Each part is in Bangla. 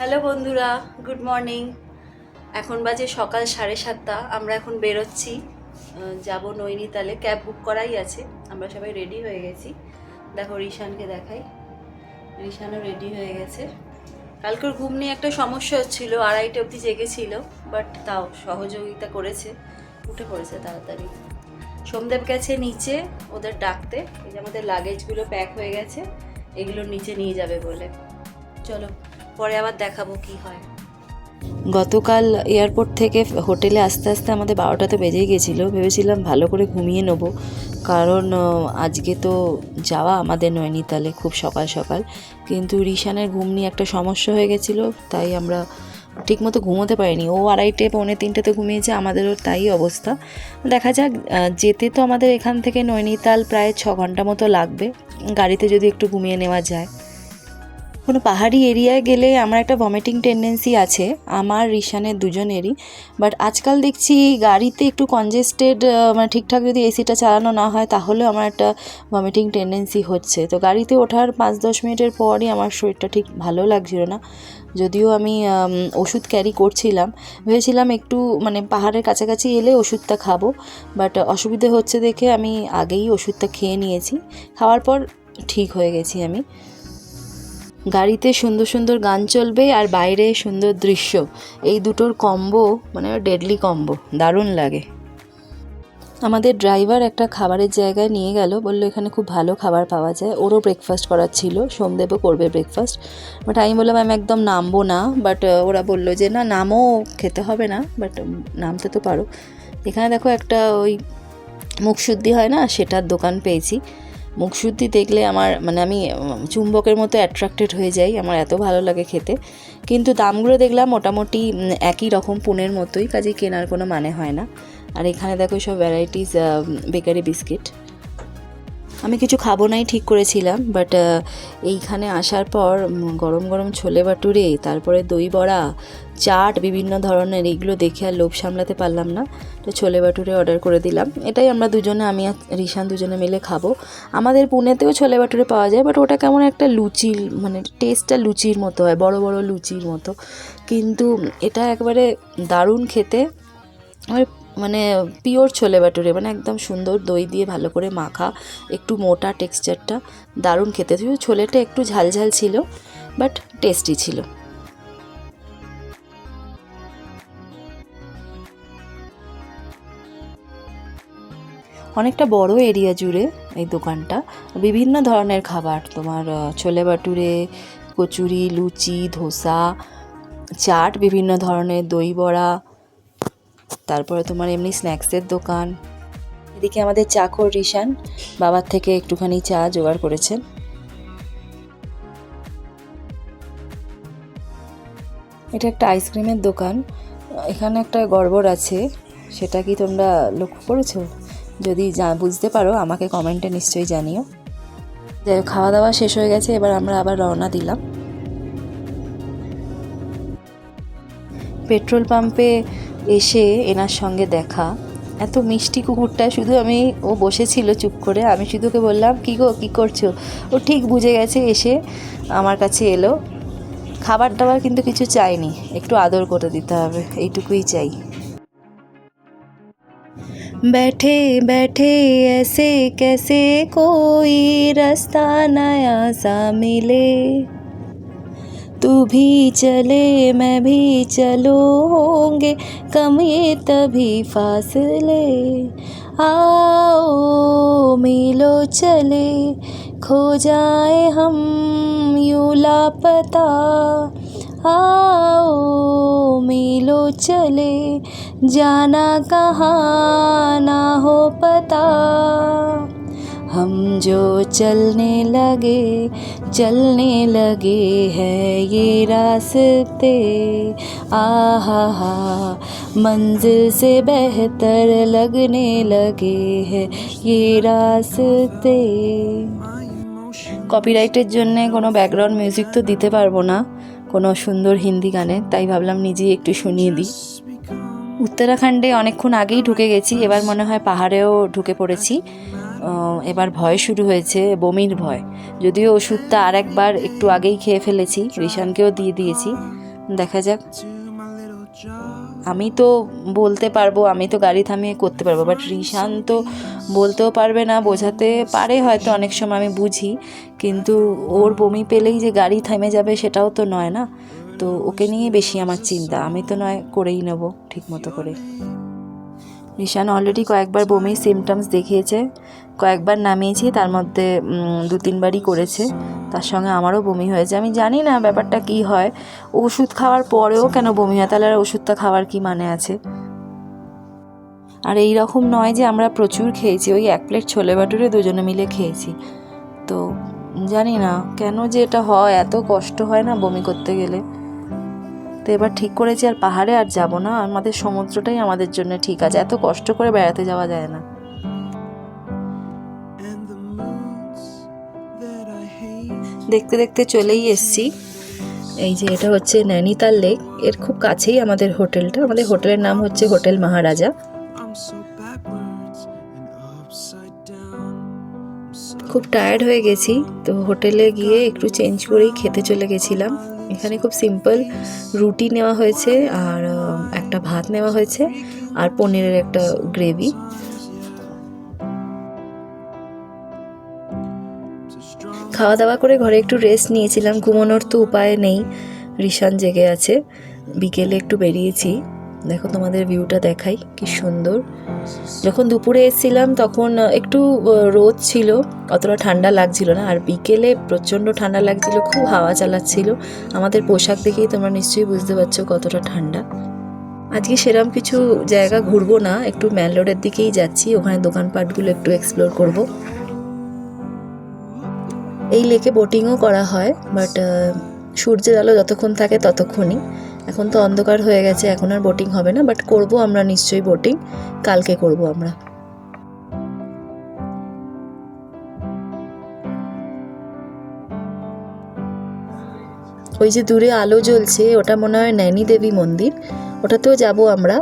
হ্যালো বন্ধুরা, গুড মর্নিং। এখন বাজে সকাল সাড়ে সাতটা, আমরা এখন বেরোচ্ছি। যাব নৈনিতালে, ক্যাব বুক করাই আছে, আমরা সবাই রেডি হয়ে গেছি। দেখো, রিশানকে দেখাই। রিশানও রেডি হয়ে গেছে। কালকের ঘুম নিয়ে একটা সমস্যা হচ্ছিল, আড়াইটে অবধি জেগেছিল, বাট তাও সহযোগিতা করেছে, উঠে পড়েছে তাড়াতাড়ি। সোমদেব গেছে নিচে, ওদের ডাকতে। এই যে আমাদের লাগেজগুলো প্যাক হয়ে গেছে, এগুলো নিচে নিয়ে যাবে বলে। চলো পরে আবার দেখাবো কি হয়। গতকাল এয়ারপোর্ট থেকে হোটেলে আস্তে আস্তে আমাদের বারোটাতে বেজেই গেছিল। ভেবেছিলাম ভালো করে ঘুমিয়ে নেব। কারণ আজকে তো যাওয়া আমাদের নৈনিতালে খুব সকাল সকাল। কিন্তু রিশানের ঘুম নিয়ে একটা সমস্যা হয়ে গেছিল, তাই আমরা ঠিকমতো ঘুমোতে পারিনি। ও আড়াইটে, পৌনে তিনটেতে ঘুমিয়েছে, আমাদেরও তাই অবস্থা। দেখা যাক যেতে তো আমাদের এখান থেকে নৈনিতাল প্রায় ছ ঘণ্টা মতো লাগবে। গাড়িতে যদি একটু ঘুমিয়ে নেওয়া যায়। কোনো পাহাড়ি এরিয়ায় গেলে আমার একটা ভমিটিং টেন্ডেন্সি আছে, আমার, রিশানের দুজনেরই। বাট আজকাল দেখছি গাড়িতে একটু কনজেস্টেড মানে ঠিকঠাক যদি এসিটা চালানো না হয় তাহলে আমার একটা ভমিটিং টেন্ডেন্সি হচ্ছে। তো গাড়িতে ওঠার পাঁচ, দশ মিনিটের পরই আমার শরীরটা ঠিক ভালো লাগছিল না। যদিও আমি ওষুধ ক্যারি করছিলাম। ভেবেছিলাম একটু মানে পাহাড়ের কাছাকাছি এলে ওষুধটা খাব। বাট অসুবিধে হচ্ছে দেখে আমি আগেই ওষুধটা খেয়ে নিয়েছি। খাওয়ার পর ঠিক হয়ে গেছি আমি। গাড়িতে সুন্দর সুন্দর গান চলবে আর বাইরে সুন্দর দৃশ্য। এই দুটোর কম্বো মানে ডেডলি কম্বো দারুণ লাগে। আমাদের ড্রাইভার একটা খাবারের জায়গায় নিয়ে গেল, বলল এখানে খুব ভালো খাবার পাওয়া যায়। ওরও ব্রেকফাস্ট করার ছিল, সোমদেবও করবে ব্রেকফাস্ট বাট আমি বললাম আমি একদম নামবো না। বাট ওরা বলল যে, না নামও খেতে হবে না। বাট নামতে তো পারো। এখানে দেখো একটা ওই মুখশুদ্ধি হয় না, সেটার দোকান পেয়েছি। মুখশুদ্ধি দেখলে আমার মানে আমি চুম্বকের মতো অ্যাট্রাক্টেড হয়ে যাই, আমার এত ভালো লাগে খেতে। কিন্তু দামগুলো দেখলাম মোটামুটি একই রকম পুনের মতোই কাজে কেনার কোনো মানে হয় না। আর এখানে দেখো সব ভ্যারাইটিস বেকারি বিস্কিট। আমি কিছু খাব নাই ঠিক করেছিলাম বাট এইখানে আসার পর গরম গরম ছোলে বাটুরে তারপরে দই বড়া, চাট, বিভিন্ন ধরনের, এইগুলো দেখে আর লোভ সামলাতে পারলাম না। তো ছোলে বাটুরে অর্ডার করে দিলাম। এটাই আমরা দুজনে, আমি আর রিশান দুজনে মিলে খাব। আমাদের পুনেতেও ছোলে বাটুরে পাওয়া যায় বাট ওটা কেমন একটা লুচির মানে টেস্টটা লুচির মতো হয়, বড় বড় লুচির মতো। কিন্তু এটা একবারে দারুণ খেতে। আমার মানে পিওর ছোলে বাটুরে মানে একদম সুন্দর দই দিয়ে ভালো করে মাখা, একটু মোটা টেক্সচারটা দারুণ খেতে। ছিল ছোলেটা একটু ঝালঝাল ছিল বাট টেস্টি ছিল। অনেকটা বড় এরিয়া জুড়ে এই দোকানটা। বিভিন্ন ধরনের খাবার, তোমার ছোলে বাটুরে কচুরি, লুচি, ধোসা, চাট, বিভিন্ন ধরনের দই বড়া তারপরে তোমার এমনি স্ন্যাক্সের দোকান। এদিকে আমাদের চাকর রিশান, বাবার থেকে একটুখানি চা জোগাড় করেছেন এটা একটা আইসক্রিমের দোকান। এখানে একটা গড়বড় আছে। সেটা কি তোমরা লক্ষ্য করেছ? যদি যা, বুঝতে পারো, আমাকে কমেন্টে নিশ্চয়ই জানিও। যাই খাওয়া দাওয়া শেষ হয়ে গেছে, এবার আমরা আবার রওনা দিলাম। পেট্রোল পাম্পে এসে এনার সঙ্গে দেখা এত মিষ্টি কুকুরটা শুধু আমি ও বসেছিল চুপ করে আমি শুধু ওকে বললাম কী গো কী করছো ও ঠিক বুঝে গেছে এসে আমার কাছে এলো খাবার দাবার কিন্তু কিছু চাইনি একটু আদর করে দিতে হবে এইটুকুই চাই बैठे बैठे ऐसे कैसे कोई रास्ता नया सा मिले तू भी चले, मैं भी चलो होंगे कम ये तभी फासले। आओ मिलो चले, खो जाए हम यूँ लापता। आओ मिलो चले, जाना कहाँ ना हो पता। हम जो चलने लगे चलने लगे हैं ये रास्ते आहा हा मंजिल से बेहतर लगने लगे हैं ये रास्ते কপিরাইটের জন্য কোনো ব্যাকগ্রাউন্ড মিউজিক তো দিতে পারবো না কোনো সুন্দর হিন্দি গানে তাই ভাবলাম নিজেই একটু শুনিয়ে দিই উত্তরাখণ্ডে অনেকক্ষণ আগেই ঢুকে গেছি এবার মনে হয় পাহাড়েও ঢুকে পড়েছি আহ, এবার ভয় শুরু হয়েছে, বমির ভয়। যদিও ওষুধটা আর একবার একটু আগেই খেয়ে ফেলেছি, রিশানকেও দিয়ে দিয়েছি। দেখা যাক। আমি তো বলতে পারব, আমি তো গাড়ি থামিয়ে করতে পারব বাট রিশান তো বলতেও পারবে না, বোঝাতে পারে হয়তো অনেক সময়, আমি বুঝি। কিন্তু ওর বমি পেলেই যে গাড়ি থেমে যাবে সেটাও তো নয় না? তো ওকে নিয়ে বেশি আমার চিন্তা, আমি তো নয় করেই নেব ঠিক মতো করে। রিশান অলরেডি কয়েকবার বমির সিমটমস দেখিয়েছে। কয়েকবার নামিয়েছি, তার মধ্যে দু, তিনবারই করেছে। তার সঙ্গে আমারও বমি হয়েছে। আমি জানি না ব্যাপারটা কি হয়। ওষুধ খাওয়ার পরেও কেন বমি হয়? তাহলে আর ওষুধটা খাওয়ার কি মানে আছে? আর এই রকম নয় যে আমরা প্রচুর খেয়েছি, ওই এক প্লেট ছোলে বাটুরে দুজনে মিলে খেয়েছি। তো, জানি না কেন যে এটা হয়, এত কষ্ট হয় না বমি করতে গেলে। তো এবার ঠিক করেছি আর পাহাড়ে আর যাব না। আমাদের সমুদ্রটাই আমাদের জন্য ঠিক আছে। এত কষ্ট করে বেড়াতে যাওয়া যায় না. দেখতে দেখতে চলেই এসছি। এই যে এটা হচ্ছে নৈনিতাল লেক। এর খুব কাছেই আমাদের হোটেলটা। আমাদের হোটেলের নাম হচ্ছে হোটেল মহারাজা। খুব টায়ার্ড হয়ে গেছি। তো হোটেলে গিয়ে একটু চেঞ্জ করেই খেতে চলে গেছিলাম। এখানে খুব সিম্পল রুটি নেওয়া হয়েছে আর একটা ভাত নেওয়া হয়েছে আর পনিরের একটা গ্রেভি খাওয়া দাওয়া করে ঘরে একটু রেস্ট নিয়েছিলাম, ঘুমানোর তো উপায় নেই, রিশান জেগে আছে, বিকেলে একটু বেরিয়েছি। দেখো তোমাদের ভিউটা দেখাই, কি সুন্দর। যখন দুপুরে এসেছিলাম তখন একটু রোদ ছিল, অতটা ঠান্ডা লাগছিল না, আর বিকেলে প্রচণ্ড ঠান্ডা লাগছিল, খুব হাওয়া চালাচ্ছিল। আমাদের পোশাক দেখেই তোমরা নিশ্চয়ই বুঝতে পারছ কতটা ঠান্ডা। আজকে সেরম কিছু জায়গা ঘুরবো না, একটু ম্যান রোডের দিকেই যাচ্ছি, ওখানে দোকানপাটগুলো একটু এক্সপ্লোর করব। এই লেকে বোটিংও করা হয় বাট সূর্যের আলো যতক্ষণ থাকে ততক্ষণই। এখন তো অন্ধকার হয়ে গেছে, এখন আর বোটিং হবে না বাট করব আমরা নিশ্চয়ই বোটিং কালকে করব আমরা। ওই যে দূরে আলো জ্বলছে, ওটা মনে হয় নৈনি দেবী মন্দির, ওটাতেও যাব আমরা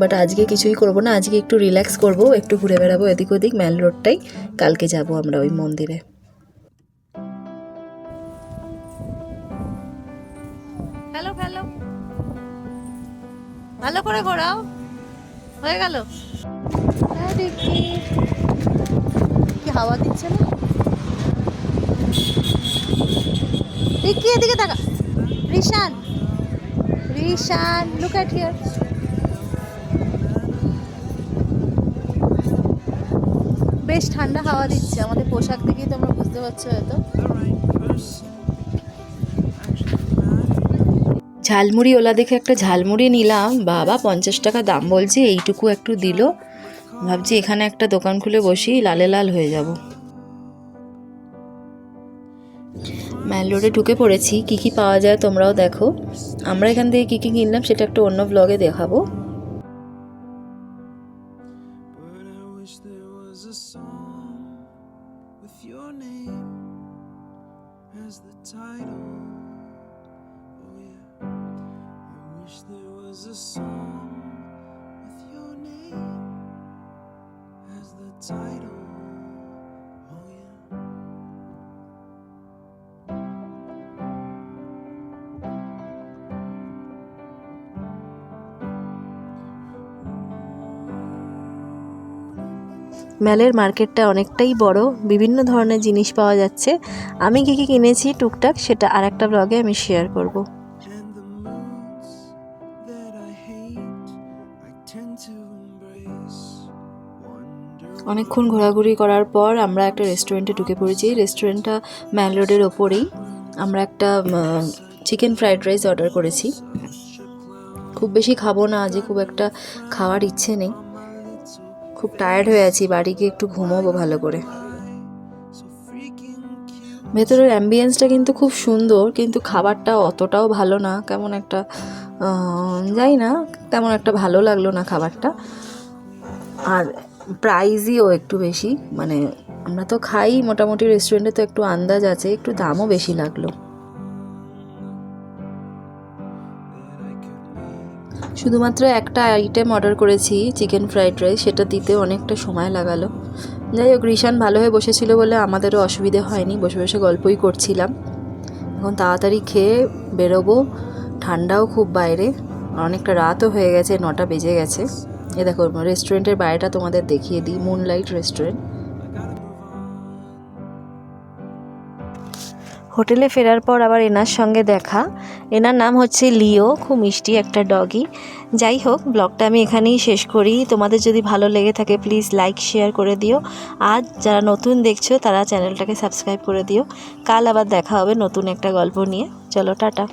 বাট আজকে কিছুই করব না, আজকে একটু রিল্যাক্স করব, একটু ঘুরে বেড়াবো এদিক ওদিক ম্যাল রোডটাই কালকে যাব আমরা ওই মন্দিরে। ভালো করে ঘোরাও। হয়ে গেল। কি হাওয়া দিচ্ছে না? রিকি, এদিকে তাকা Rishan Rishan look at here বেশ ঠান্ডা হাওয়া দিচ্ছে। আমাদের পোশাক দেখেই তোমরা বুঝতে পারছ হয়তো। ঝালমুড়ি, ওলা দেখে একটা ঝালমুড়ি নিলাম। বাবা, পঞ্চাশ টাকা দাম বলছে, এইটুকু একটু দিল। ভাবছি এখানে একটা দোকান খুলে বসি লালে লাল হয়ে যাব। ম্যাল রোডে ঢুকে পড়েছি। কি কি পাওয়া যায় তোমরাও দেখো। আমরা এখান থেকে কী কী কিনলাম সেটা একটা অন্য ব্লগে দেখাবো। Title. Oh. ম্যালের মার্কেটটা অনেকটাই বড়, বিভিন্ন ধরনের জিনিস পাওয়া যাচ্ছে আমি কি কি কিনেছি টুকটাক সেটা আর একটা ব্লগে আমি শেয়ার করব অনেকক্ষণ ঘোরাঘুরি করার পর আমরা একটা রেস্টুরেন্টে ঢুকে পড়েছি। রেস্টুরেন্টটা ম্যান রোডের ওপরেই আমরা একটা চিকেন ফ্রাইড রাইস অর্ডার করেছি। খুব বেশি খাব না, আজকে খুব একটা খাওয়ার ইচ্ছে নেই। খুব টায়ার্ড হয়ে আছি, বাড়ি গিয়ে একটু ঘুমোবো ভালো করে. ভেতরের অ্যাম্বিয়েন্সটা কিন্তু খুব সুন্দর, কিন্তু খাবারটা অতটাও ভালো না, কেমন একটা জানি না, তেমন একটা ভালো লাগল না খাবারটা। আর প্রাইজইও একটু বেশি। মানে আমরা তো খাই, মোটামুটি রেস্টুরেন্টে তো একটু আন্দাজ আছে, একটু দামও বেশি লাগল। শুধুমাত্র একটা আইটেম অর্ডার করেছি চিকেন ফ্রাইড রাইস সেটা দিতে অনেকটা সময় লাগালো। যাই হোক, রিশান ভালো হয়ে বসেছিল বলে আমাদেরও অসুবিধে হয়নি, বসে বসে গল্পই করছিলাম। এখন তাড়াতাড়ি খেয়ে বেরোবো, ঠান্ডাও খুব বাইরে, অনেকটা রাতও হয়ে গেছে, নটা বেজে গেছে। এ দেখো রেস্টুরেন্টের বাইরেটা তোমাদের দেখিয়ে দিই মুনলাইট রেস্টুরেন্ট হোটেলে ফেরার পর আবার এনার সঙ্গে দেখা। এনার নাম হচ্ছে লিও, খুব মিষ্টি একটা ডগি। যাই হোক, ব্লগটা আমি এখানেই শেষ করি। তোমাদের যদি ভালো লেগে থাকে প্লিজ লাইক শেয়ার করে দিও। আজ যারা নতুন দেখছ, তারা চ্যানেলটাকে সাবস্ক্রাইব করে দিও। কাল আবার দেখা হবে নতুন একটা গল্প নিয়ে। চলো, টাটা।